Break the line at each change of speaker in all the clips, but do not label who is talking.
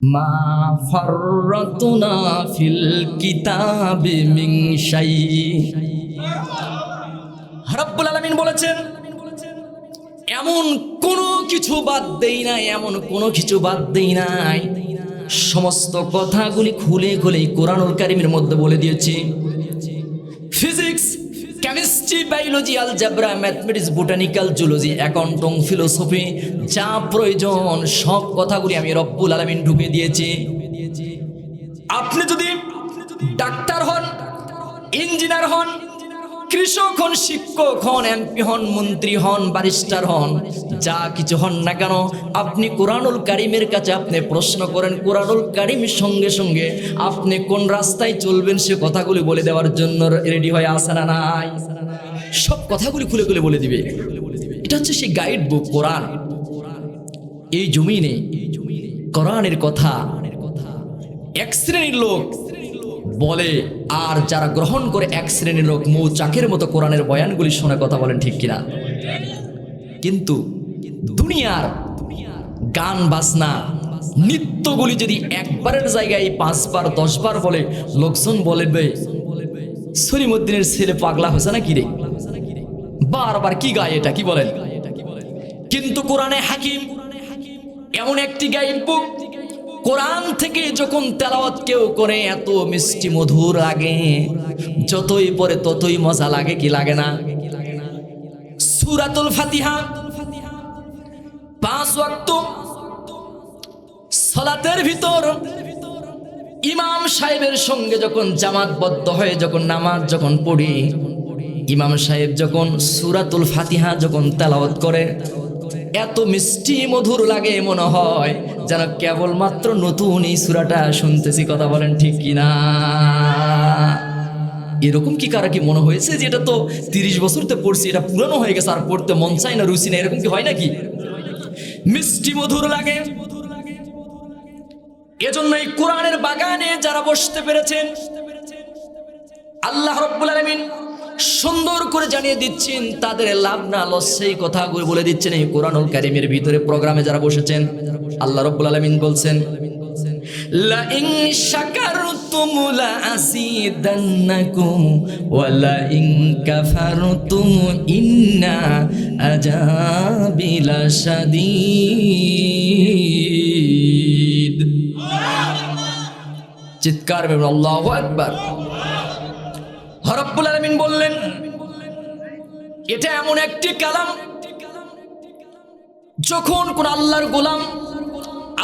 মা ফাররাতুনা ফিল কিতাবি মিন শাই। রব্বুল আলামিন বলেছেন, এমন কোনো কিছু বাদ দেই নাই, এমন কোনো কিছু বাদ দেই নাই। সমস্ত কথাগুলি খুলে খুলে কোরআনুল কারিমের মধ্যে বলে দিয়েছি। Physics chemistry biology algebra mathematics botanical zoology accounting philosophy যা প্রয়োজন, সব কথাগুলি আমি রব্বুল আলমিন ঢুকে দিয়েছি। আপনি যদি ডাক্তার হন, ইঞ্জিনিয়ার হন কৃষক হন, শিক্ষক হন, এমপি হন, মন্ত্রী হন, ব্যারিস্টার হন, যা কিছু হন না কেন, আপনি কোরআনুল কারিমের কাছে আপনি প্রশ্ন করেন, কোরআনুল কারিমের সঙ্গে সঙ্গে আপনি কোন রাস্তায় চলবেন সে কথাগুলি বলে দেওয়ার জন্য রেডি হয়ে আসে না নাই? সব কথাগুলি খুলে খুলে বলে দিবে। এটা হচ্ছে সেই গাইড বুক কোরআন। এই জমিনে কোরআনের কথা এক শ্রেণির লোক বলে, আর যারা গ্রহণ করে এক শ্রেণির লোক মৌচাকের মতো কোরআনের বয়ানগুলি শুনে কথা বলেন ঠিক কিনা? কিন্তু দুনিয়ার গান, বাজনা, নৃত্যগুলি যদি একবারের জায়গায় পাঁচবার, দশবার বলে, লোকজন বলবে সলিমুদ্দিনের ছেলে পাগলা হয়েছে না কি রে? বারবার কি গায় এটা, কি বলেন? কিন্তু কোরআনে হাকিম এমন একটি বুক কোরআন থেকে যখন তেলাওয়াত কেউ করে, এত মিষ্টি মধুর লাগে। যতই পরে ততই মজা লাগে, কি লাগে না? সুরাতুল ফাতিহা, পাঁচ ওয়াক্ত সালাতের ভিতর ইমাম সাহেবের সঙ্গে যখন জামাতবদ্ধ হয়ে যখন নামাজ যখন পড়ি, ইমাম সাহেব যখন সুরাতুল ফাতিহা যখন তেলাওয়াত করে এত মিষ্টি মধুর লাগে মনে হয়, যেন কেবলমাত্র নতুন এই সুরাটা শুনতেছি, কথা বলেন ঠিক কিনা? এরকম কি কারা কি মনে হয়েছে যে এটা তো তিরিশ বছরতে পড়ছি, এটা পুরানো হয়ে গেছে, আর পড়তে মন চায় না, রুচি না এরকম কি হয় নাকি? মিষ্টি মধুর লাগে। এজন্য এই কোরআনের বাগানে যারা বসতে পেরেছেন, আল্লাহ রব্বুল আলামিন সুন্দর করে জানিয়ে দিচ্ছেন, তাদের লাভ না লস, সেই কথাগুলো বলে দিচ্ছেন এই কোরআনুল কারিমের ভিতরে প্রোগ্রামে যারা বসেছেন, আল্লাহ রব্বুল আলামিন বলছেন চিৎকার বের আল্লাহু হরব্বুল আলমিন বললেন, এটা এমন একটি কালাম, যখন কোন আল্লাহর গোলাম,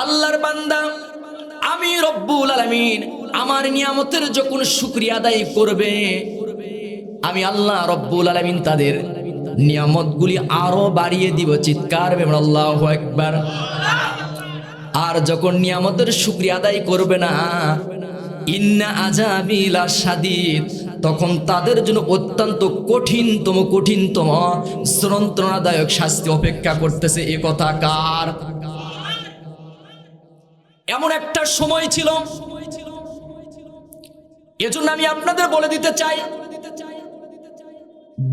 আল্লাহর বান্দা, আমি রব্বুল আলমিন, আমার নিয়ামতের যখন শুক্রিয়া আদায় করবে, আমি আল্লাহ রব্বুল আলমিন তাদের নিয়ামতগুলি আরও বাড়িয়ে দিব। চিৎকার আল্লাহ একবার আর যখন নিয়ামতের শুক্রিয়া আদায় করবে না, ইন্না আজাবিলা সাদিদ তখন তাদের জন্য অত্যন্ত কঠিনতম কঠিনতম যন্ত্রণাদায়ক শাস্তি অপেক্ষা করতেছে এ কথা কার? এমন একটা সময় ছিল। এজন্য আমি আপনাদের বলে দিতে চাই,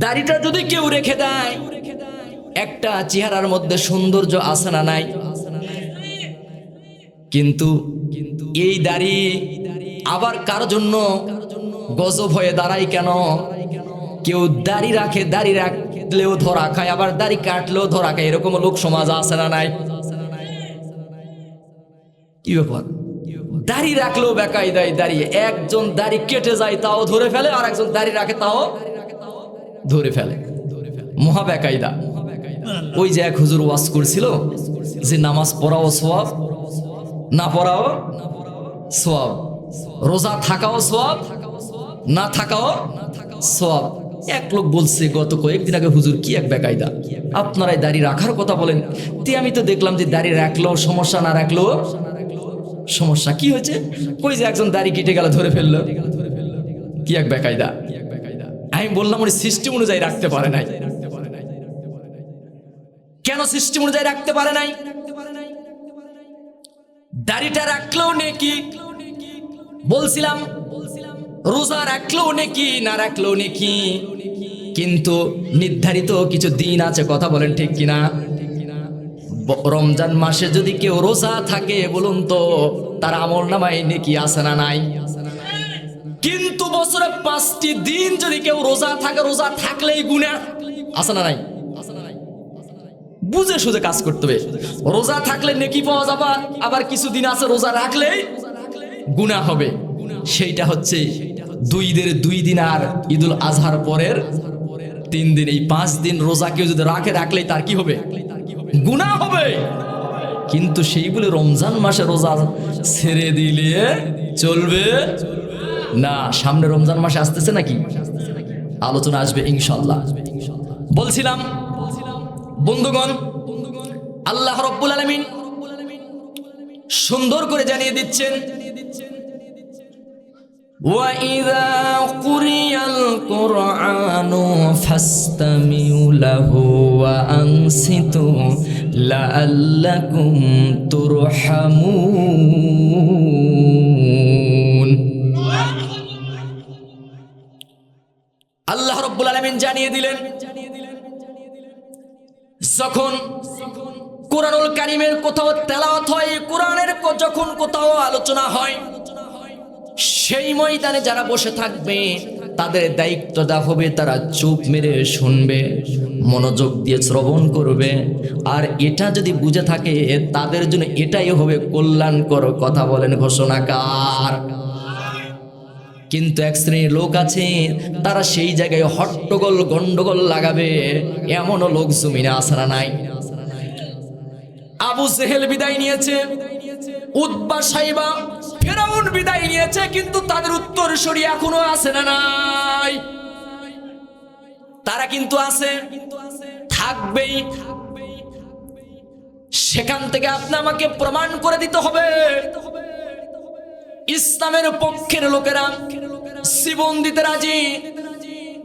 দাড়িটা যদি কেউ রেখে দেয়, একটা চেহারার মধ্যে সৌন্দর্য আসে না নাই? কিন্তু এই দাড়ি আবার কার জন্য? গজব হয়ে দাঁড়াই কেন? কেউ দাড়ি রাখে, দাড়ি রাখলেও ধরা খায়, আবার দাড়ি কাটলেও ধরা খায়। এরকম লোক সমাজ আছে না নাই? কি ব্যাপার? দাড়ি রাখলেও বেকাই দেয় দাঁড়িয়ে একজন দাড়ি কেটে যায়, তাও ধরে ফেলে, আর একজন দাড়ি রাখে, তাও ধরে ফেলে। মহা বেকায়দা। ওই যে এক হুজুর ওয়াজ করছিল যে নামাজ পড়াও সওয়াব, না পড়াও সওয়াব। রোজা থাকাও সওয়াব না থাকাও সব এক লোক বলছে, গত কয়েকদিন আগে হুজুর কি এক বেকায়দা? আপনারাই দাড়ি রাখার কথা বলেন। তে আমি তো দেখলাম যে দাড়ি রাখলেও সমস্যা, না রাখলেও সমস্যা। কি হয়েছে? কই যে একজন দাড়ি কেটে গেল, ধরে ফেলল। কি এক বেকায়দা? আমি বললাম, উনি সিস্টেম অনুযায়ী রাখতে পারে নাই। কেন সিস্টেম অনুযায়ী রাখতে পারে নাই? দাড়িটা রাখলেও নেকি? বলছিলাম রোজা রাখলেও নেকি, না রাখলেও নেকি? কিন্তু নির্ধারিত কিছু দিন আছে, কথা বলেন ঠিক কিনা? রমজান মাসে যদি কেউ রোজা থাকে, বলুন তো, তার আমল নামায় নেকি আছে না নাই? কিন্তু বছরে পাঁচটি দিন যদি কেউ রোজা থাকে, রোজা থাকলেই গুণা আছে না নাই? বুঝে সুঝে কাজ করতে হবে। রোজা থাকলে নেকি পাওয়া যাবা, আবার কিছুদিন আছে, রোজা রাখলেই গুণা হবে। সেইটা হচ্ছে দুই দের দুই দিন আর ঈদুল আজহার পরের তিন দিন। এই পাঁচ দিন রোজা কেউ যদি রাখে, রাখলেই তার কি হবে? গুণা হবে। কিন্তু সেই বলে রমজান মাসে রোজা ছেড়ে দিলে চলবে না। সামনে রমজান মাসে আসতেছে নাকি? আলোচনা আসবে ইনশাল্লাহ বলছিলাম, বন্ধুগণ, আল্লাহ রব্বুল আলমিন সুন্দর করে জানিয়ে দিচ্ছেন وَإِذَا قُرِئَ الْقُرْآنُ فَاسْتَمِعُوا لَهُ وَأَنصِتُوا لَعَلَّكُمْ تُرْحَمُونَ আল্লাহ রব্বুল আলমিন জানিয়ে দিলেন যখন কোরআনুল কারিমের কোথাও তেলাওয়াত হয় কোরআনের কো- যখন কোথাও আলোচনা হয় সেই ময়দানে যারা বসে থাকবে, তাদের দায়িত্ব দেওয়া হবে, তারা চুপ মেরে শুনবে, মনোযোগ দিয়ে শ্রবণ করবে। আর এটা যদি বুঝে থাকে তাদের জন্য এটাই হবে কল্যাণকর কথা বলেন ঘোষণাকার। কিন্তু এক শ্রেণির লোক আছে, তারা সেই জায়গায় হট্টগোল, গন্ডগোল লাগাবে। এমনও লোক জমিনে আসারা নাই। আবু সেহেল বিদায় নিয়েছে। উদ্বা সাইবা ফেরাউন বিদায় নিয়েছে, কিন্তু তাদের উত্তর সরি এখনও আছে না নাই। তারা কিন্তু আছে, থাকবেই। সেখান থেকে আপনি আমাকে প্রমাণ করে দিতে হবে। ইসলামের পক্ষের লোকেরা জীবন দিতে রাজি।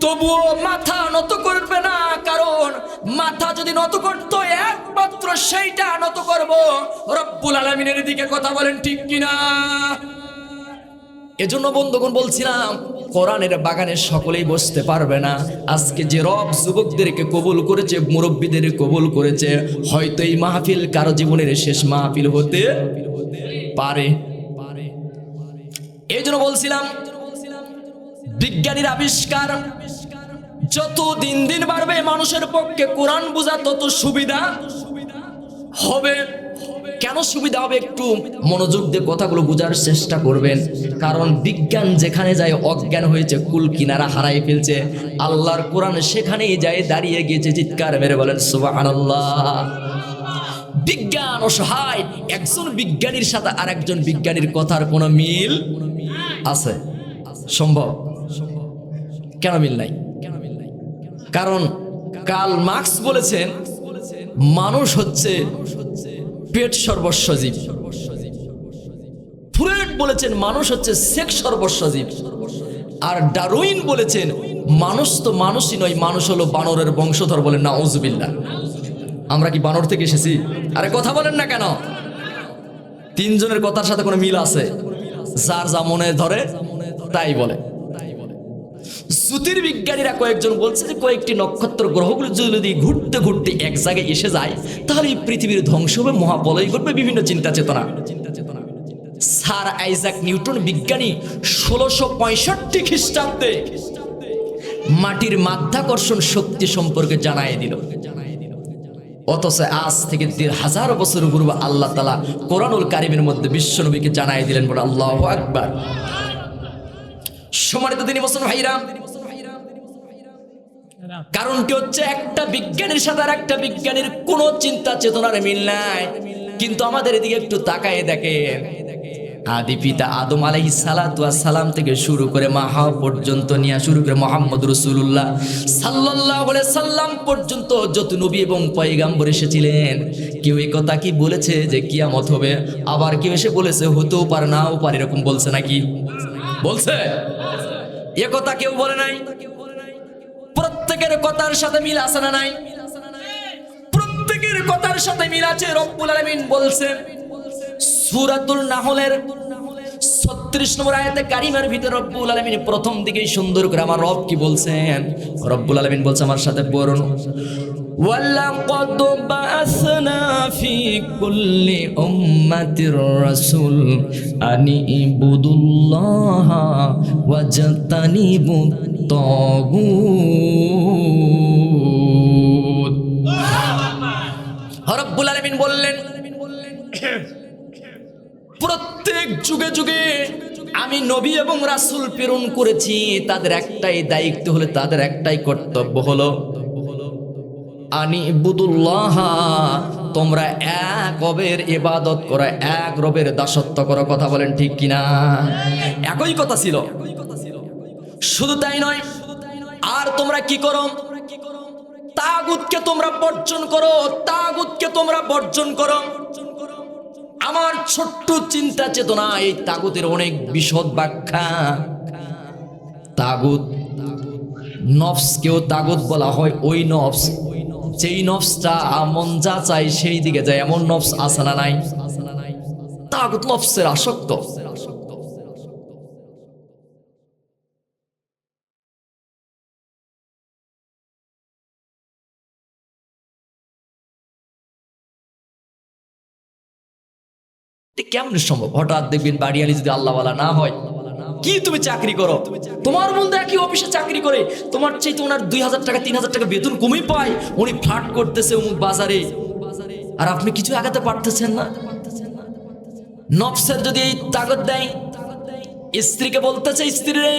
তবুও মাথা নত করবে না, কারণ মাথা যদি নত করতো, একমাত্র সেইটা নত করব। রব্বুল আলমিনের দিকে কথা বলেন ঠিক কিনা? এজন্য বন্ধুগণ বলছিলাম, কোরআনের বাগানে সকলেই বসতে পারবে না। আজকে যে রব যুবকদেরকে কবুল করেছে মুরব্বীদের কবুল করেছে, হয়তো এই মাহফিল কারও জীবনের শেষ মাহফিল হতে পারে। এই জন্য বলছিলাম, বিজ্ঞানীর আবিষ্কার যত দিন দিন বাড়বে, মানুষের পক্ষে কোরআন বোঝা তত সুবিধা হবে। কেন সুবিধা হবে? একটু মনোযোগ দিয়ে কথাগুলো বোঝার চেষ্টা করবেন। কারণ বিজ্ঞান যেখানে যায়, অজ্ঞান হয়েছে, কুল কিনারা হারাই ফেলছে। আল্লাহর কোরআন সেখানেই যায়, দাঁড়িয়ে গিয়েছে, চিৎকার মেরে বলেন, সুবহানাল্লাহ। বিজ্ঞান অসহায়। একজন বিজ্ঞানীর সাথে আর একজন বিজ্ঞানীর কথার কোনো মিল আছে? সম্ভব? কেন মিল নাই? কারণ কাল মার্কস বলেছেন, মানুষ হচ্ছে পেট সর্বস্ব জীব। ফ্রয়েড বলেছেন, মানুষ হচ্ছে সেক্স সর্বস্ব জীব। আর ডারউইন বলেছেন, মানুষ তো মানুষই নয়, মানুষ হলো বানরের বংশধর বলেন না ওজুবিল্লা আমরা কি বানর থেকে এসেছি? আরে কথা বলেন না কেন? তিনজনের কথার সাথে কোনো মিল আছে? যার যা মনে ধরে, তাই বলে। জ্যোতির্বিজ্ঞানীরা কয়েকজন বলছে যে কয়েকটি নক্ষত্র গ্রহগুলো যদি ঘুরতে ঘুরতে এক জায়গায় এসে যায়, তাহলে এই পৃথিবীর ধ্বংস হবে মহাবলয় ঘটবে, বিভিন্ন চিন্তা চেতনা। স্যার আইজাক নিউটন বিজ্ঞানী ষোলোশো পঁয়ষট্টি খ্রিস্টাব্দে মাটির মাধ্যাকর্ষণ শক্তি সম্পর্কে জানাই দিল। অথচ আজ থেকে দেড় হাজার বছর পূর্বে আল্লাহ তালা কোরআনুল কারিমের মধ্যে বিশ্বনবীকে জানাই দিলেন বলে আল্লাহ আকবার। সমানিত তিনি বলছেন ভাইরা কারণ কি হচ্ছে, একটা বিজ্ঞানীর সাথে আর একটা বিজ্ঞানীর কোনো চিন্তা চেতনার মিল নাই। কিন্তু আমাদের এদিকে একটু তাকায় দেখেন। আদি পিতা আদম আলাইহি সালাম থেকে শুরু করে মাহা পর্যন্ত নিয়ে শুরু করে মোহাম্মদ রসুল্লাহ সাল্লাহ সাল্লাম পর্যন্ত যত নবী এবং পয়গাম্বর এসেছিলেন, কেউ এই কথা কি বলেছে যে কিয়ামত হবে? আবার কেউ এসে বলেছে, হতেও পারে, নাও পারে, এরকম বলছে নাকি? বলছে, এ কথা কেউ বলে নাই। প্রত্যেকের কথার সাথে মিল আছে না নাই? প্রত্যেকের কথার সাথে মিল আছে, রব্বুল আলামিন বলছেন সূরাতুল নাহলের 36 নম্বর আয়াতে কারিমার ভিতরে রব্বুল আলামিন প্রথম দিকেই সুন্দর করে আমার রব কি বলছেন? রব্বুল আলামিন বলছে, আমার সাথে পড়ুন। ولقد بعثنا في كل أمة رسول أن اعبدوا الله واجتنبوا الطاغوت রব্বুল আলামিন বললেন প্রত্যেক যুগে যুগে আমি নবী এবং রাসূল প্রেরণ করেছি তাদের একটাই দায়িত্ব হলো তাদের একটাই কর্তব্য হলো আনি তোমরা এক রবের ইবাদত করা, এক রবের দাসত্ব করো, কথা বলেন ঠিক কিনা? একই কথা ছিল। শুধু তাই নয়, আর তোমরা কি করো? তাগুতকে তোমরা বর্জন করো, তাগুতকে তোমরা বর্জন করো। আমার ছোট্ট চিন্তা চেতনা এই তাগুতের অনেক বিশদ ব্যাখ্যা। তাগুত, নফসকেও তাগুত বলা হয়, ওই নফস যেই নফসটা মন যা চাই সেই দিকে যায়। এমন নফস আছে না নাই? তাগুত নফসের আসক্ত। কেমন সম্ভব? হঠাৎ দেখবেন বাড়িয়ালি যদি আল্লাহওয়ালা না হয় কি তুমি চাকরি করো? তোমার বন্ধু একই অফিসে চাকরি করে, তোমার চাইতে ওনার দুই হাজার টাকা, তিন হাজার টাকা বেতন কমই পায়। উনি ফ্লাট করতেছে অমুক বাজারে। আর আপনি কিছু আগাতে পারতেছেন না। নফসের যদি এই তাগত দেয়, স্ত্রীকে বলতেছে, স্ত্রী রে,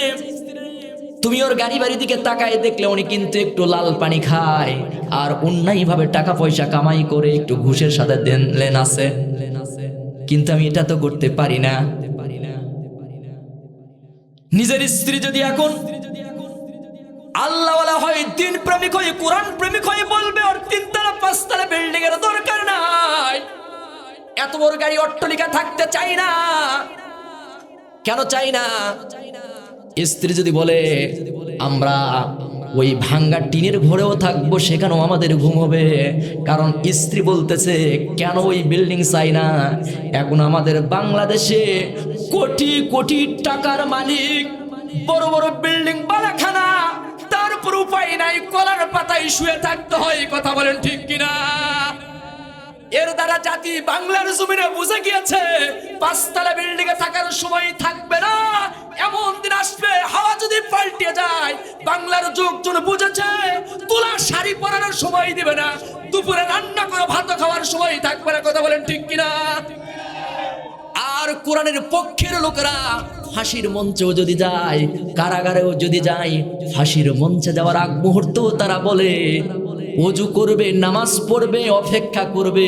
তুমি ওর গাড়ি বাড়ি দিকে তাকায় দেখলে উনি কিন্তু একটু লাল পানি খায়। আর অন্যায় ভাবে টাকা পয়সা কামাই করে একটু ঘুষের সাথে দেন লেন আছে। কিন্তু আমি এটা তো করতে পারি না। নিজের স্ত্রী যদি এখন আল্লাহওয়ালা হয়, তিন প্রেমিক হয়ে, কোরআন প্রেমিক হয়ে বলবে ওর তিনতলা পাঁচতলা বিল্ডিং এর দরকার নাই। এত বড় গাড়ি অট্টলিকা থাকতে চাই না। কেন চাই না? স্ত্রী যদি বলে, আমরা ওই ভাঙ্গা টিনের ঘরেও থাকব, সেখানেও আমাদের ঘুম হবে। কারণ স্ত্রী বলতেছে, কেন ওই বিল্ডিং চাই না? এখন আমাদের বাংলাদেশে কোটি কোটি টাকার মালিক, বড় বড় বিল্ডিং বালাখানা তারপর উপায় নাই, কলার পাতায় শুয়ে থাকতে হয়। কথা বলেন ঠিক কিনা? এর দ্বারা জাতি বাংলার জমিনে বুঝে গিয়েছে, পাঁচতলা বিল্ডিং এ থাকার সময় থাকবে না। এমন দিন আসবে, হাওয়া যদি পাল্টে যায়, বাংলার যোগজন বুঝেছে, তোলা শাড়ি পরানোর সময় দিবে না, দুপুরে রান্না করে ভাত খাওয়ার সময় থাকবে না। কথা বলেন ঠিক কিনা? আর কোরআনের পক্ষের লোকেরা ফাঁসির মঞ্চেও যদি যায়, কারাগারেও যদি যায়, ফাঁসির মঞ্চে যাওয়ার আগ মুহূর্ত তারা বলে অজু করবে, নামাজ পড়বে, অপেক্ষা করবে।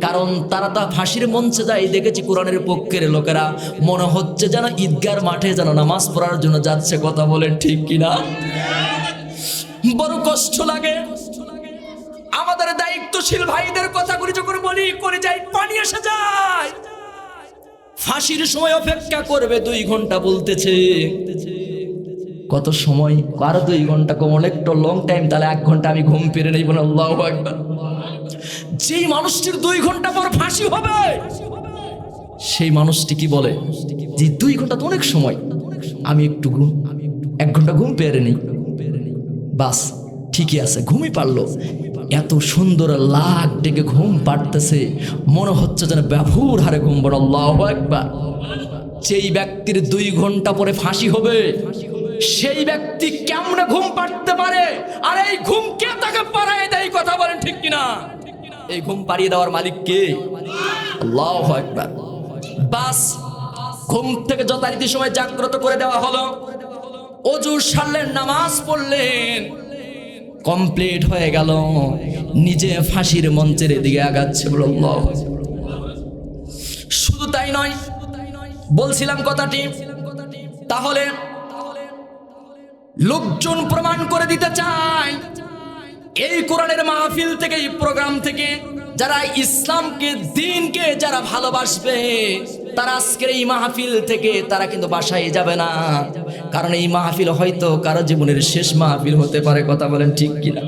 কারণ তারা তা ফাঁসির মঞ্চে যায়, দেখেছি কোরআনের পক্ষের লোকেরা। মনে হচ্ছে যেন ঈদগার মাঠে যেন নামাজ পড়ার জন্য যাচ্ছে, কথা বলেন ঠিক কিনা? বড় কষ্ট লাগে। আমাদের দায়িত্বশীল ভাইদের কথা কথাগুলি যখন বলি, করে যাই পানি এসে যায়। ফাঁসির সময় অপেক্ষা করবে, দুই ঘণ্টা বলতেছে। কত সময়? আরও দুই ঘণ্টা কম অনেকটা লং টাইম তাহলে এক ঘণ্টা আমি ঘুম পেরে নেই বলে আল্লাহ একবার যেই মানুষটির দুই ঘণ্টা পর ফাঁসি হবে, সেই মানুষটি কি বলে? যে দুই ঘণ্টা তো অনেক সময়, আমি একটু ঘুম, এক ঘণ্টা ঘুম পেরে নেই। বাস, ঠিকই আছে, ঘুমই পারল। এত সুন্দর লাখ ডেকে ঘুম পাড়তেছে, মনে হচ্ছে যেন ব্যাভুর হারে ঘুম বড় আল্লাহ একবার যেই ব্যক্তির দুই ঘণ্টা পরে ফাঁসি হবে সেই ব্যক্তি কেমনে ঘুম পাড়তে পারে? আর এই ঘুম কে তাকে পাড়ায় দেয় কথা বলেন ঠিক কিনা? এই ঘুম পাড়িয়ে দেওয়ার মালিক কে? আল্লাহ বাস, ঘুম থেকে যথারীতি সময় জাগ্রত করে দেওয়া হলো। অজু সারলেন নামাজ পড়লেন। কমপ্লিট হয়ে গেল। নিজে ফাঁসির মঞ্চের দিকে আগাচ্ছে। শুধু তাই নয়, বলছিলাম কথাটি। তাহলে লোকজন প্রমাণ করে দিতে চায়। এই কোরআনের মাহফিল থেকে, এই প্রোগ্রাম থেকে যারা ইসলামকে, দিনকে যারা ভালোবাসবে, তারা আজকের এই মাহফিল থেকে তারা কিন্তু বাসায় যাবে না। কারণ এই মাহফিল হয়তো কারও জীবনের শেষ মাহফিল হতে পারে, কথা বলেন ঠিক কিনা?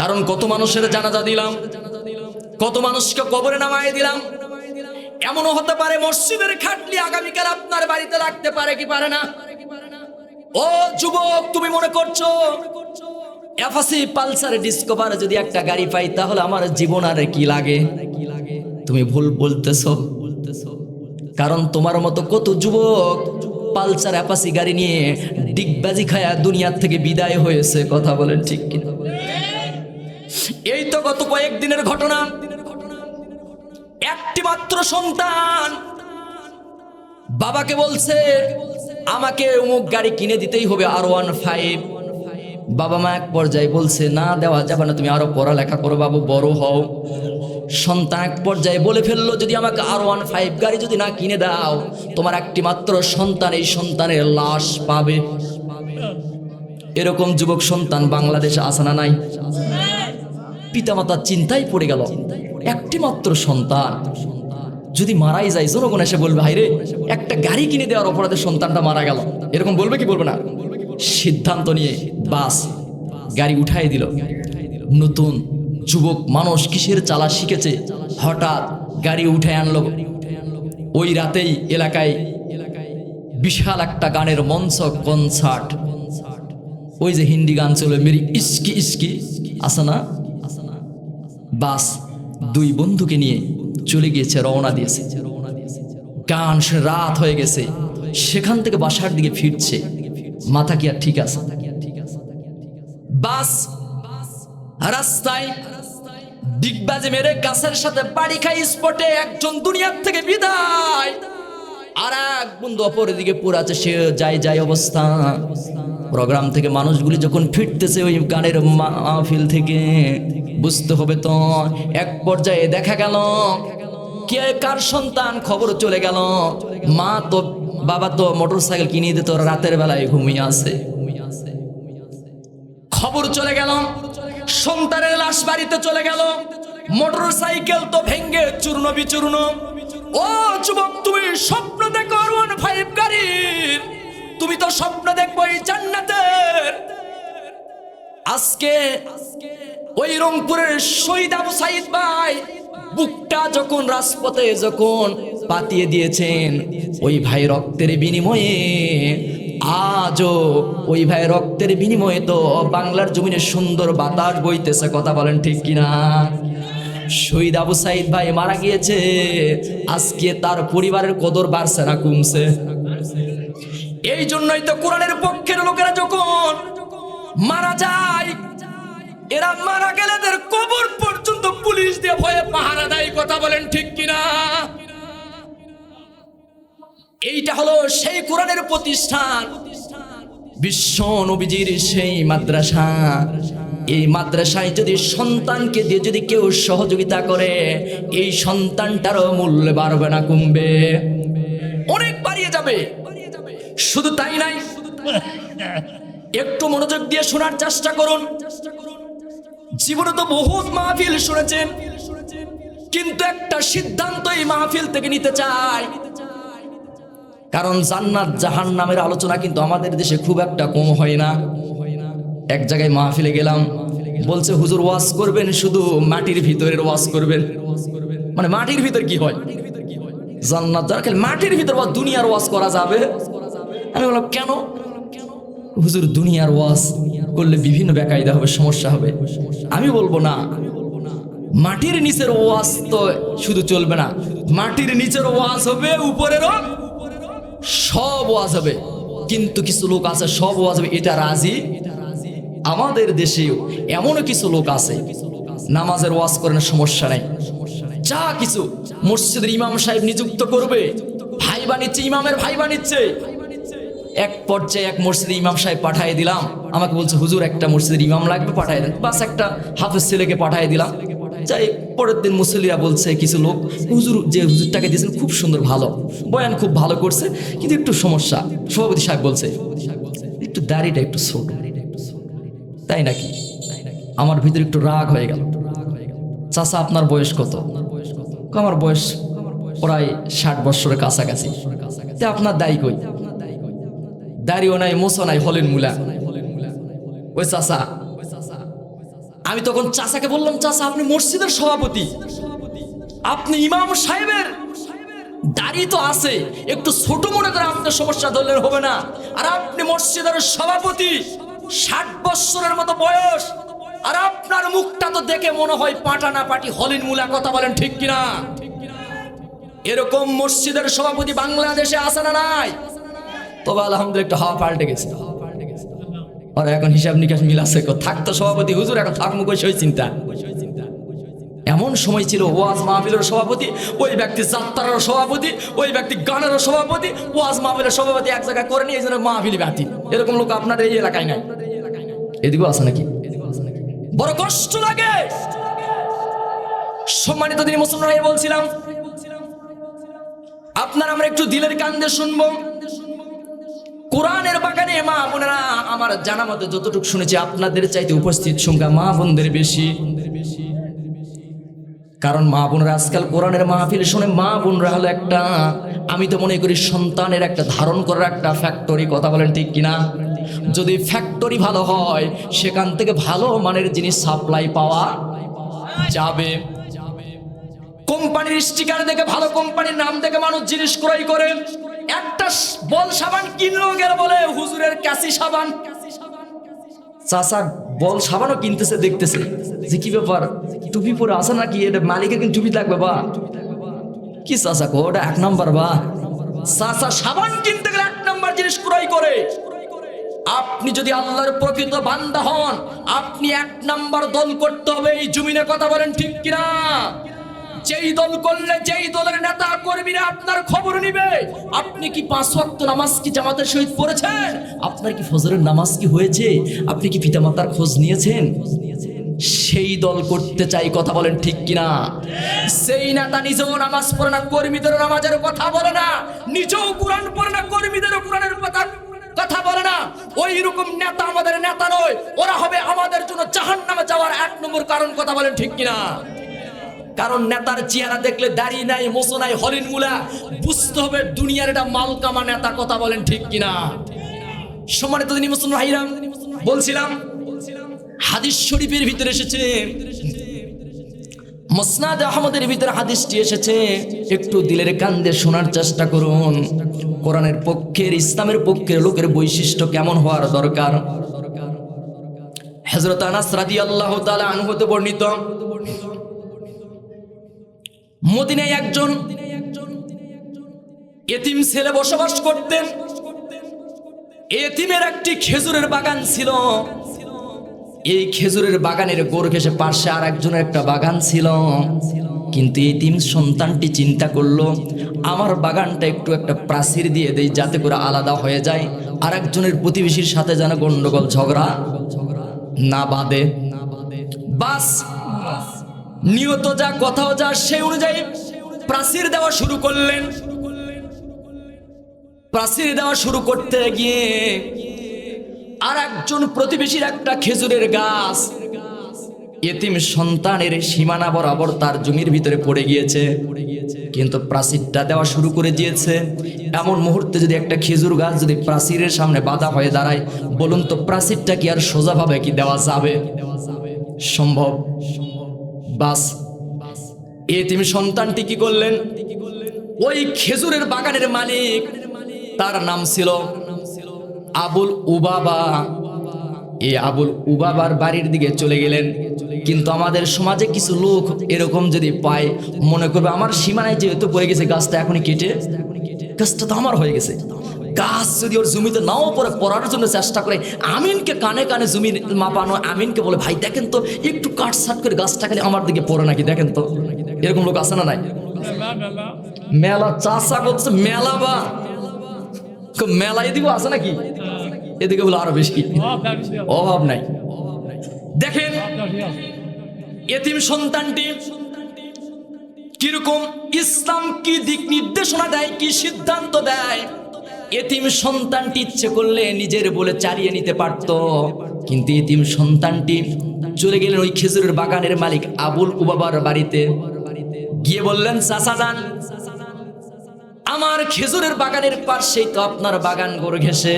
কারণ কত মানুষের জানাজা দিলাম, কত মানুষকে কবরে নামায় দিলাম। এমনও হতে পারে মসজিদের খাটলি আগামীকাল আপনার বাড়িতে লাগতে পারে কি পারে না? ও যুবক, তুমি মনে করছ? এফাসি পালসার ডিসকভার যদি একটা গাড়ি পাই, তাহলে আমার জীবন আর কি লাগে? তুমি ভুল বলতেছো। কারণ তোমার মতো কত যুবক পালসার অ্যাপাসি গাড়ি নিয়ে ডিগবাজি খায়া দুনিয়ার থেকে বিদায় হয়েছে, কথা বলেন ঠিক কিনা? এই তো গত কয়েকদিনের ঘটনা। একটি মাত্র সন্তান বাবাকে বলছে আমাকে অমুক গাড়ি কিনে দিতেই হবে আর ওয়ান ফাইভ বাবা মা এক পর্যায়ে বলছে, না দেওয়া যাবে না, তুমি আরও পড়ালেখা করো বাবু, বড় হও। সন্তান এক পর্যায়ে বলে ফেলল, যদি আমাকে আর ওয়ান ফাইভ গাড়ি যদি না কিনে দাও, তোমার একটি মাত্র সন্তান এই সন্তানের লাশ পাবে। এরকম যুবক সন্তান বাংলাদেশে আসে না নাই? পিতামাতার চিন্তায় পড়ে গেল। একটি মাত্র সন্তান। যদি মারাই যায়, জনগণ এসে বলবে হাইরে একটা গাড়ি কিনে দেওয়ার অপরাধে সন্তানটা মারা গেল। এরকম বলবে কি বলবে না? সিদ্ধান্ত নিয়ে বাস, গাড়ি উঠাই দিল। নতুন যুবক মানুষ কিসের চালা শিখেছে? হঠাৎ গাড়ি উঠে আনলো। ওই রাতেই এলাকায় বিশাল একটা গানের মঞ্চ কনসার্ট ওই যে হিন্দি গান চলে, মেরি ইস্কি ইস্কি। আসে না? বাস, দুই বন্ধুকে নিয়ে চলে গিয়েছে, রওনা দিয়েছে। গান সে রাত হয়ে গেছে, সেখান থেকে বাসার দিকে ফিরছে। মাথা কি আর ঠিক আছে? বাস রাস্তায় ডিগবাজে মেরে গাছের সাথে বাড়ি খাই স্পটে একজন দুনিয়ার থেকে বিদায়। আর এক বন্ধু অপরের দিকে পুরাছে সে যাই যাই অবস্থা। প্রোগ্রাম থেকে মানুষগুলি যখন ফিরতেছে ওই গানের মাহফিল থেকে, বুঝতে হবে তো, এক পর্যায়ে দেখা গেল, কে, কার সন্তান, খবর চলে গেল। মা তো, বাবা তো মোটর সাইকেল কিনে দিত, রাতের বেলায় ঘুমিয়ে আছে। খবর চলে গেল, সন্তানের লাশ বাড়িতে চলে গেল। মোটর সাইকেল তো ভেঙ্গে চূর্ণ বিচূর্ণ ও যুবক, তুমি স্বপ্ন দেখো ওয়ান ফাইভ গাড়ির তুমি তো স্বপ্ন দেখব এই জান্নাতের। আজকে ওই রংপুরের শহীদ আবু সাইদ ভাই বুকটা যখন রাজপথে যখন পাতিয়ে দিয়েছেন, ওই ভাই রক্তের বিনিময়ে, আজও ওই ভাই রক্তের বিনিময়ে তো বাংলার জমিনে সুন্দর বাতাস বইতেছে, কথা বলেন ঠিক কিনা? শহীদ আবু সাইদ ভাই মারা গিয়েছে। আজকে তার পরিবারের কদর বাড়ছে না, কমছে। এই জন্যই তো কোরআনের পক্ষের লোকেরা যখন মারা যায়, এরা মারা গেলে এদের কবর পর্যন্ত পুলিশ দিয়ে ভয়ে পাহারা দেয়, কথা বলেন ঠিক কিনা? এইটা হলো সেই কোরআনের প্রতিষ্ঠান। বিশ্ব নবীজির সেই মাদ্রাসা। এই মাদ্রাসায় যদি সন্তানকে দিয়ে যদি কেউ সহযোগিতা করে, এই সন্তানটারও মূল্য বাড়বে না, কমবে। অনেক বাড়িয়ে যাবে। শুধু তাই নাই, একটু মনোযোগ দিয়ে শোনার চেষ্টা করুন। জীবনে তো বহুত মাহফিল শুনেছেন, কিন্তু একটা সিদ্ধান্ত এই মাহফিল থেকে নিতে চাই। কারণ জান্নাত জাহান নামের আলোচনা কিন্তু আমাদের দেশে খুব একটা কম হয় না। এক জায়গায় মাহফিলে গেলাম, বলছে, হুজুর, ওয়াজ করবেন শুধু মাটির ভিতরের ওয়াজ করবেন? মানে মাটির ভিতর কি হয়? জান্নাত যারা খালি মাটির ভিতর বা দুনিয়ার ওয়াজ করা যাবে? আমি বললাম, কেন? হুজুর, দুনিয়ার ওয়াজ করলে বিভিন্ন বেকায়দা হবে, সমস্যা হবে। আমি বলব, না, মাটির নিচের ওয়াজ তো শুধু চলবে না, মাটির নিচের ওয়াজ হবে, উপরেরও সব ওয়াজ হবে। কিন্তু কিছু লোক আছে, সব ওয়াজ হবে, এটা রাজি? আমাদের দেশেও এমনও কিছু লোক আছে, নামাজের ওয়াজ করেন, সমস্যা নাই। যা কিছু মসজিদের ইমাম সাহেব নিযুক্ত করবে, ভাই বানিচ্ছে, ইমামের ভাই বানিচ্ছে। এক পর্যায়ে এক মসজিদের ইমাম সাহেব পাঠিয়ে দিলাম। আমাকে বলছে, হুজুর, একটা মসজিদের ইমাম লাগবে, পাঠিয়ে দেন। বাস একটা হাফেজ ছেলেকে পাঠিয়ে দিলাম। যাই পরের দিন মুসল্লিরা বলছে, কিছু লোক, হুজুর, যে হুজুরটাকে দিয়েছেন খুব সুন্দর, ভালো। বয়ান খুব ভালো করছে, কিন্তু একটু সমস্যা। সভাপতি সাহেব বলছে, একটু দাড়িটা একটু ছোট। তাই নাকি? আমার ভিতরে একটু রাগ হয়ে গেল। চাচা, আপনার বয়স কত? আমার বয়স প্রায় ষাট বৎসরের কাছাকাছি। তা আপনার দায়ী কই? দাড়িও নাই, মোছো নাই, হলেন মুলা। ওই চাচা, আমি তখন চাচাকে বললাম, চাচা, আপনি মসজিদের সভাপতি। আপনি ইমাম সাহেবের দাড়ি তো আছে, একটু ছোট মনে করে আপনার সমস্যা ধরলে হবে না। আর আপনি মসজিদের সভাপতি। ষাট বৎসরের মতো বয়স। আর আপনার মুখটা তো দেখে মনে হয় পাটানা পাটি হলিন মুলা কথা বলেন ঠিক কিনা? এরকম মসজিদের সভাপতি বাংলাদেশে আসে না নাই? তবে আলহামদুলিল্লাহ একটু হাওয়া পাল্টে গেছে। আর এখন হিসাব নিকাশ মিলাছে কো থাকতো সভাপতি, হুজুর এখন থাকমু কই সেই চিন্তা। এমন সময় ছিল ওয়াজ মাহফিলের সভাপতি, ওই ব্যক্তি যাত্রার সভাপতি, ওই ব্যক্তি গানের সভাপতি, ওয়াজ মাহফিলের সভাপতি এক জায়গায় করে নিয়ে এই জন্য মাহফিলি ব্যক্তি এরকম লোক আপনার এই এলাকায় নাই। এদিকেও আছে নাকি? বড় কষ্ট লাগে। সম্মানিত দিনী মুসলমান ভাই, বলছিলাম, আপনার আমরা একটু দিলের কান্দে শুনব। কোরআনের বাগানে মা বোনেরা, আমার জানা মতে যতটুকু শুনেছি, আপনাদের চাইতে উপস্থিত সংখ্যা মা বোনদের বেশি। কারণ মা বোনরা আজকাল কোরআনের মাহফিল শুনে মা বোনরা হলো একটা, আমি তো মনে করি সন্তানের একটা ধারণ করার একটা ফ্যাক্টরি কথা বলেন ঠিক কিনা? যদি ফ্যাক্টরি ভালো হয়, সেখান থেকে ভালো মানের জিনিস সাপ্লাই পাওয়া যাবে। কোম্পানির স্টিকার দেখে, ভালো কোম্পানির নাম দেখে মানুষ জিনিস ক্রয় করে। একটা বল সাবান কিনলো গেল বলে, হুজুরের ক্যাসি সাবান। চাচা, বল সাবানও কিনতেছে, দেখতেছে। যে কি ব্যাপার, টুপি পরে আসে নাকি? এটা মালিকের কিন্তু টুপি থাকবে, বা। কি চাচা কো ওটা এক নাম্বার, বা। চাচা সাবান কিনতে গেলে এক নাম্বার জিনিস ক্রয় করে। আপনি যদি আল্লাহর প্রকৃত বান্দা হন, আপনি এক নাম্বার দল করতে হবে, এই জমিনে কথা বলেন ঠিক কিনা? যেই দল করলে যেই দলের নেতা কর্মীরা আপনার খবর নিবে। আপনি কি পাঁচ ওয়াক্ত নামাজ কি জামাতের সহিত পড়েছেন? আপনার কি ফজরের নামাজ কি হয়েছে? আপনি কি পিতামাতার খোঁজ নিয়েছেন? সেই দল করতে চাই কথা বলেন ঠিক কিনা? সেই নেতা নিজেও নামাজ পড়ে না কর্মীদের নামাজের কথা বলে না, নিজেও কোরআন পড়ে না, কর্মীদেরও কোরআনের কথা কথা বলে না। ওই রকম নেতা আমাদের নেতা নয়। ওরা হবে আমাদের জন্য জাহান নামে যাওয়ার এক নম্বর কারণ, কথা বলেন ঠিক কিনা? কারণ নেতার চেহারা দেখলে দাড়ি নাই মোসো নাই হরিণ মুলা বুঝতে হবে দুনিয়ার এটা মালকামা নেতা, কথা বলেন ঠিক কিনা? সম্মানিত তিনি মুসলমান ভাইরাম বলছিলাম, হাদিস শরীফের ভিতরে এসেছে, মসনাদ আহমদের ভিতরে হাদিসটি এসেছে, একটু দিলের কান্দে শোনার চেষ্টা করুন। কোরআনের পক্ষের, ইসলামের পক্ষের লোকের বৈশিষ্ট্য কেমন হওয়ার দরকার? হজরত আনাস রাদি আল্লাহ তালা আনুহতে বর্ণিত, মদিনায় একজন এতিম ছেলে বসবাস করতেন। এতিমের একটি খেজুরের বাগান ছিল। এই খেজুরের বাগানের গোর ঘেসে পাশে আর একজনের একটা বাগান ছিল। কিন্তু এতিম সন্তানটি চিন্তা করল আমার বাগানটা একটু একটা প্রাচীর দিয়ে দেই, যাতে করে আলাদা হয়ে যায়। আর একজনের প্রতিবেশীর সাথে যেন গন্ডগোল, ঝগড়া না বাদে বাস নিয়ত যা কথাও যা, সেই অনুযায়ী প্রাচীর দেওয়া শুরু করলেন। প্রাচীর দেওয়া শুরু করতে গিয়ে আর একজন প্রতিবেশীর একটা খেজুরের গাছ, এতিম সন্তানের সীমানা বরাবর তার জমির ভিতরে পড়ে গিয়েছে। কিন্তু প্রাচীরটা দেওয়া শুরু করে দিয়েছে। এমন মুহূর্তে যদি একটা খেজুর গাছ যদি প্রাচীরের সামনে বাধা হয়ে দাঁড়ায়, বলুন তো প্রাচীরটা কি আর সোজাভাবে কি দেওয়া যাবে? সম্ভব? বাস। এতিম সন্তানটি কি করলেন? ওই খেজুরের বাগানের মালিক। তার নাম ছিল আবুল উবাবা। এই আবুল উবাবার বাড়ির দিকে চলে গেলেন। কিন্তু আমাদের সমাজে কিছু লোক এরকম যদি পায়, মনে করবে আমার সীমানায় যেহেতু পড়ে গেছে, গাছটা এখনই কেটে, গাছটা তো আমার হয়ে গেছে। গাছ যদি ওর জমিতে নাও পরে পড়ার জন্য চেষ্টা করে, আমিনকে কানে কানে জমি মাপানো, আমিনকে বলে, ভাই, দেখেন তো, একটু কাট সাট করে গাছটা খালি আমার দিকে পড়ে নাকি, দেখেন তো। এরকম লোক আছে না নাই? মেলা চাষা করছে, মেলা বা। কো মেলা এদিকেও আছে নাকি? এদিকে বলে আরও বেশি। অভাব নাই। দেখেন, এতিম সন্তানটি কীরকম ইসলাম কি দিক নির্দেশনা দেয়, কি সিদ্ধান্ত দেয়? এতিম সন্তানটি ইচ্ছে করলে নিজের বলে চালিয়ে নিতে পারত। কিন্তু এতিম সন্তানটি চলে গেলেন ওই খেজুরের বাগানের মালিক আবুল উবাবার বাড়িতে। গিয়ে বললেন, চাচা যান, আমার খেজুরের বাগানের পাশেই তো আপনার বাগান গড়ে ঘেসে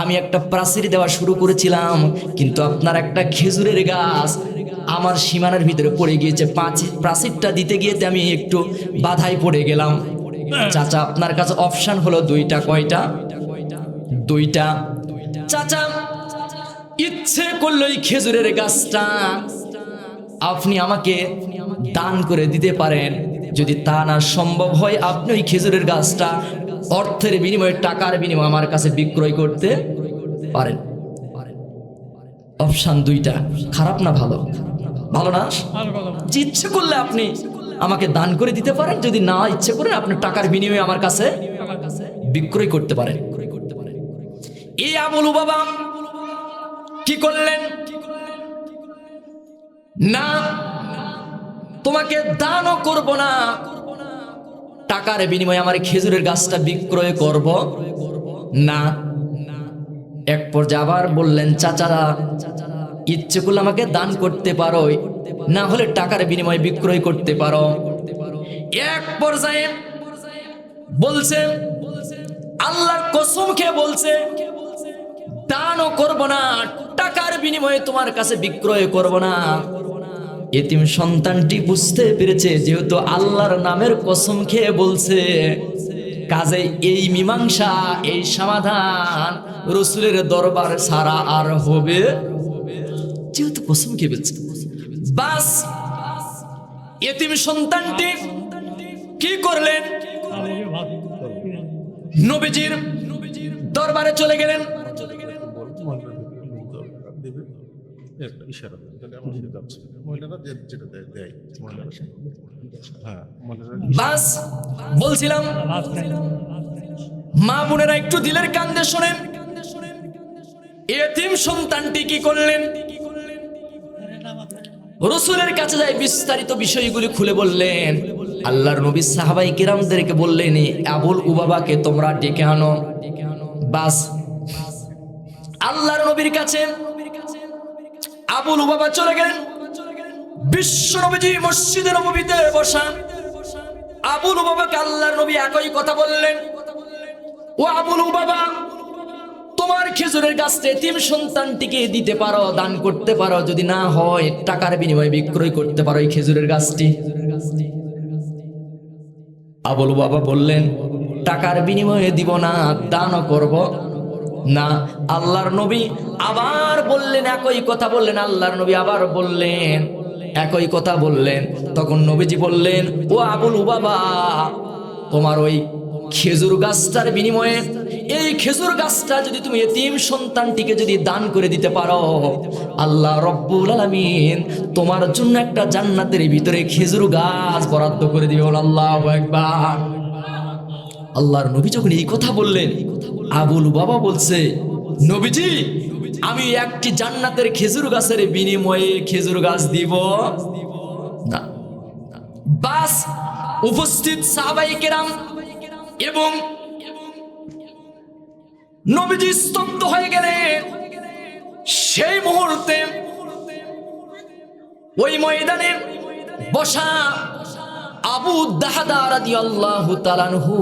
আমি একটা প্রাচীর দেওয়া শুরু করেছিলাম, কিন্তু আপনার একটা খেজুরের গাছ আমার সীমানার ভিতরে পড়ে গিয়েছে। পাঁচি প্রাচীরটা দিতে গিয়ে আমি একটু বাধায় পড়ে গেলাম। চাচা, আপনার কাছে অপশান হলো দুইটা, কয়টা? দুইটা। চাচা, ইচ্ছে করল এই খেজুরের গাছটা আপনি আমাকে দান করে দিতে পারেন। যদি তা না সম্ভব হয়, আপনি ওই খেজুরের গাছটা অর্থের বিনিময়ে টাকার বিনিময়ে আমার কাছে বিক্রয় করতে পারেন। অপশান দুইটা। খারাপ না ভালো? ভালো না? যে ইচ্ছে করলে আপনি আমাকে দান করে দিতে পারেন যদি না ইচ্ছে করেন আপনি টাকার বিনিময়ে আমার কাছে বিক্রয় করতে পারেন। এই আমলু বাবা কি করলেন? না তোমাকে দানও করব না। টাকার বিনিময়ে আমার খেজুরের গাছটা বিক্রয় করব? না। এক পর্যায়ে আবার বললেন, চাচারা, ইচ্ছে করলে আমাকে দান করতে পারো। না হলে টাকার বিনিময়ে বিক্রয় করতে পারো। এক পর্যায়ে বলছে, আল্লাহর কসম খেয়ে বলছে, দানও করব না, টাকার বিনিময়ে তোমার কাছে বিক্রয় করব না। এতিম সন্তানটি বুঝতে পেরেছে যেহেতু আল্লাহর নামের কসম খেয়ে বলছে। কাজে এই মীমাংসা, এই সমাধান রসুলের দরবার সারা আর হবে। যেহেতু কসম খেয়ে বলছে। বাস, এতিম সন্তানটি কি করলেন? নবীজির দরবারে চলে গেলেন।
হ্যাঁ।
বাস, বলছিলাম, মা বোনেরা একটু দিলের কান্দে শোনেন। এতিম সন্তানটি কি করলেন? রসুলের কাছে যাই বিস্তারিত বিষয়গুলি খুলে বললেন। আল্লাহর নবী সাহাবাই কিরামদেরকে বললেন "এই আবুল উবাবাকে তোমরা ডেকে আনো। বাস। আল্লাহর নবীর কাছে আবুল উবাবা চলে গেলেন। বিশ্ব নবীজি মসজিদের নবীতে বসা আবুল বাবাকে আল্লাহর নবী একই কথা বললেন। ও আবুল বাবা, তোমার খেজুরের গাছটা এতিম সন্তানটিকে দিতে পারো, দান করতে পারো। যদি না হয়, টাকার বিনিময়ে বিক্রয় করতে পারো এই খেজুরের গাছটি। আবুল বাবা বললেন, টাকার বিনিময়ে দিব না, দানও করব। না, আল্লাহর নবী আবার বললেন, একই কথা বললেন, আল্লাহর নবী আবার বললেন, একই কথা বললেন। তখন নবীজি বললেন, ও আবুল বাবা তোমার ওই খেজুর গাছটার বিনিময়ে এই খেজুর গাছটা যদি তুমি এতিম সন্তানটিকে যদি দান করে দিতে পারো, আল্লাহ রব্বুল আলামিন তোমার জন্য একটা জান্নাতের ভিতরে খেজুর গাছ বরাদ্দ করে দিবে আল্লাহ একবার আল্লাহর নবী যখন এই কথা বললেন আবুল বাবা বলছে, নবীজি, আমি একটি জান্নাতের খেজুর গাছের বিনিময়ে খেজুর গাছ দিব। না বাস উপস্থিত সাহাবাই কেরাম এবং নবীজি স্তব্ধ হয়ে গেলেন সেই মুহূর্তে ওই ময়দানে বসা আবু দাহাদা রাদিয়াল্লাহু তাআলাহু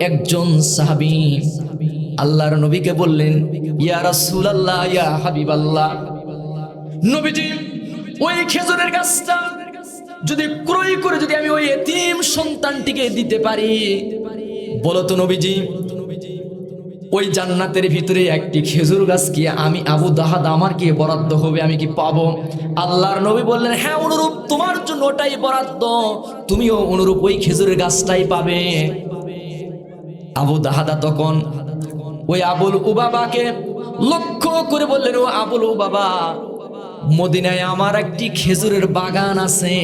একজন সাহাবী আল্লাহর নবীকে বললেন, ইয়া রাসূলুল্লাহ, ইয়া হাবিবাল্লাহ। নবীজি, ওই খেজুরের গাছটা যদি ক্রয় করে যদি আমি ওই এতিম সন্তানটিকে দিতে পারি। বলো তো নবীজি, ওই জান্নাতের ভিতরে একটি খেজুর গাছ কি আমি আবু দাহাদ আমার কি বরাদ্দ হবে? আমি কি পাবো? আল্লাহর নবী বললেন হ্যাঁ অনুরূপ তোমার জন্য ওটাই বরাদ্দ। তুমিও অনুরূপ ওই খেজুরের গাছটাই পাবে। আবু দাহাদা তখন ওই আবুল উবাবাকে লক্ষ্য করে বললেন, ও আবুল উবাবা, মদিনায় আমার একটি খেজুরের বাগান আছে।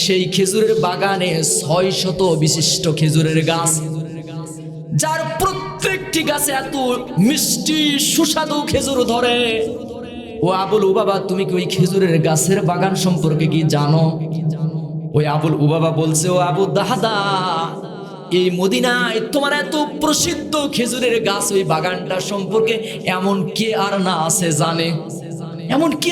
সেই খেজুরের বাগানে ছয় শত বিশিষ্ট খেজুরের গাছ। যার প্রত্যেকটি গাছে এত মিষ্টি, সুস্বাদু খেজুর ধরে। ও আবুল উবাবা, তুমি কি ওই খেজুরের গাছের বাগান সম্পর্কে কি জানো? ওই আবুল উবাবা বলছে, ও আবু দাহাদা এই মদিনায় তোমার এত প্রসিদ্ধ খেজুরের গাছ ওই বাগানটা সম্পর্কে এমন কে আর না আছে জানে? এমন কি